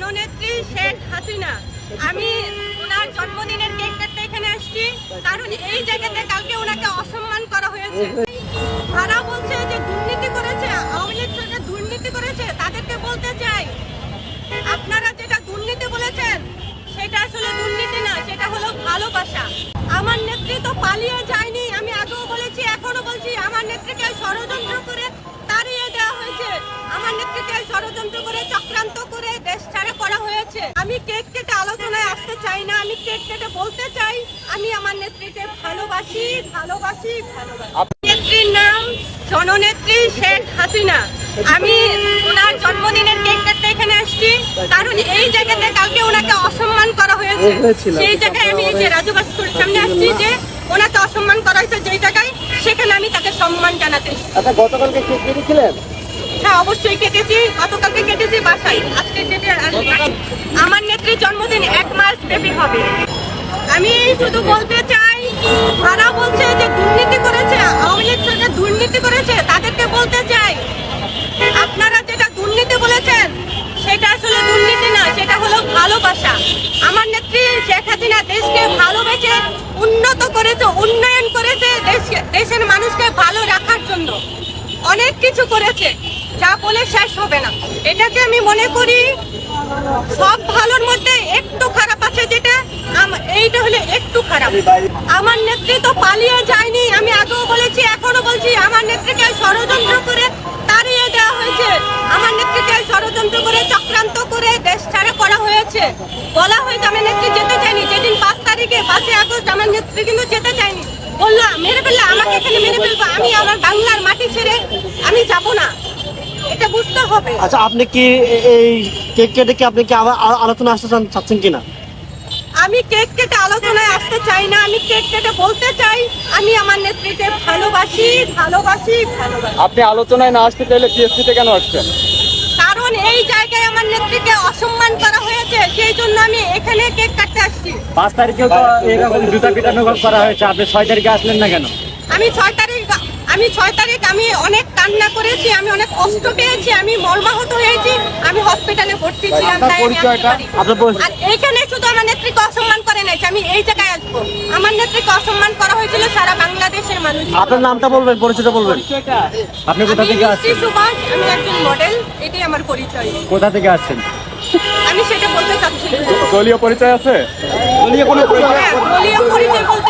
জননেত্রী শেখ হাসিনা। আমি ওনার জন্মদিনের কেক কাটতে এখানে আসছি। কারণ এই জায়গাতে কালকে ওনাকে অসম্মান করা হয়েছে। তারা বলছে যে দুর্নীতি করেছে, আওয়ামী লীগ সরকার দুর্নীতি করেছে। তাদেরকে বলতে চাই, আপনারা যেটা দুর্নীতি বলেছেন, সেটা আসলে দুর্নীতি না, সেটা হলো ভালোবাসা। আমার নেত্রী তো পালিয়ে যায়নি, আমি আগেও বলেছি এখনও বলছি, আমার নেত্রীকে ষড়যন্ত্র করে তাড়িয়ে দেওয়া হয়েছে। আমার নেত্রীকে ষড়যন্ত্র করে চক্রান্ত করে দেশ ছাড়া করা হয়েছে আমি কেক কেটে আলোচনায় আসতে চাই না আমি কেক কেটে বলতে চাই আমি আমার নেত্রীকে ভালোবাসি ভালোবাসি ভালোবাসি। নেত্রীর নাম জননেত্রী শেখ হাসিনা। আমি ওনার জন্মদিনের কেক কাটতে এখানে আসছি কারণ এই জায়গাতে কালকে ওনাকে অসম্মান করা হয়েছে। সেই জায়গায় আমি এই যে রাজু সামনে আসছি যে ওনাকে অসম্মান করা হয়েছে যেই জায়গায় সেখানে আমি তাকে সম্মান জানাতে। আচ্ছা গতকালকে কেক কেটেছিলেন? হ্যাঁ অবশ্যই কেটেছি গতকালকে কেটেছি বাসায়। আজকে কেটে আমার নেত্রীর জন্মদিন এক মাস ব্যাপী হবে। আমি শুধু বলতে চাই তারা বলছে যে দুর্নীতি করেছে আওয়ামী লীগ সরকার দুর্নীতি করেছে তাদেরকে বলতে চাই আপনারা যেটা দুর্নীতি বলেছেন সেটা আসলে দুর্নীতি না সেটা হলো ভালোবাসা। আমার নেত্রী শেখ হাসিনা দেশকে ভালোবেসে উন্নত করেছে উন্নয়ন করেছে দেশকে- দেশের মানুষকে ভালো রাখার জন্য। অনেক কিছু করেছে, যা বলে শেষ হবে না। এটাকে আমি মনে করি সব ভালোর মধ্যে একটু খারাপ আছে যেটা এইটা হলে একটু খারাপ। আমার নেত্রী তো পালিয়ে যায়নি, আমি আগেও বলেছি এখনও বলছি, আমার নেত্রীকে ষড়যন্ত্র করে তাড়িয়ে দেওয়া হয়েছে। আমার নেত্রীকে ষড়যন্ত্র করে চক্রান্ত করে দেশ ছাড়া করা হয়েছে। বলা হয়েছে, আমার নেত্রী যেতে চাইনি যেদিন পাঁচ তারিখে, পাঁচই আগস্ট, আমার নেত্রী কিন্তু যেতে চায়নি। বলল মেরে ফেললে আমাকে এখানে মেরে ফেলব আমি আমার বাংলার মাটি ছেড়ে আমি যাব না। এটা বুঝতে হবে। আচ্ছা আপনি কি এই কেক কেটে কি আপনি কি আবার আলোচনা আসতে চান- চাচ্ছেন কিনা? আমি কেক কেটে আলোচনায় আসতে চাই না আমি কেক কেটে বলতে চাই আমি আমার নেত্রীকে ভালোবাসি ভালোবাসি ভালোবাসি। আপনি আলোচনায় না আসতে চাইলে টিএসসিতে কেন আসছেন? কারণ এই জায়গায় আমার নেত্রীকে অসম্মান করা হয়েছে সেই জন্য আমি এখানে কেক কাটতে আসছি। পাঁচ তারিখেও তো এরকম জুতা পিটানো করা হয়েছে। আপনি ছয় তারিখে আসলেন না কেন? আমি ছয় তারিখ আমি ছয় তারিখ আমি অনেক কান্না করেছি আমি অনেক কষ্ট পেয়েছি আমি মর্মাহত হয়েছি আমি হসপিটালে ভর্তি ছিলাম আপনার তাই আমি আসতে পারি। আর এইখানে শুধু আমার নেত্রীকে অসম্মান করে নাই আমি এই জায়গায় আসব। আমার নেত্রীকে অসম্মান করা হয়েছিল সারা বাংলাদেশের মানুষ আপনার নামটা বলবেন পরিচয়টা বলবেন। আপনি কোথা আমি থেকে আসছেন? সুভাষ আমি একজন মডেল এটাই আমার পরিচয়। কোথা থেকে আসছেন? আমি সেটা বলতে চাচ্ছি। দলীয় পরিচয় আছে? হ্যাঁ, দলীয় পরিচয় বলতে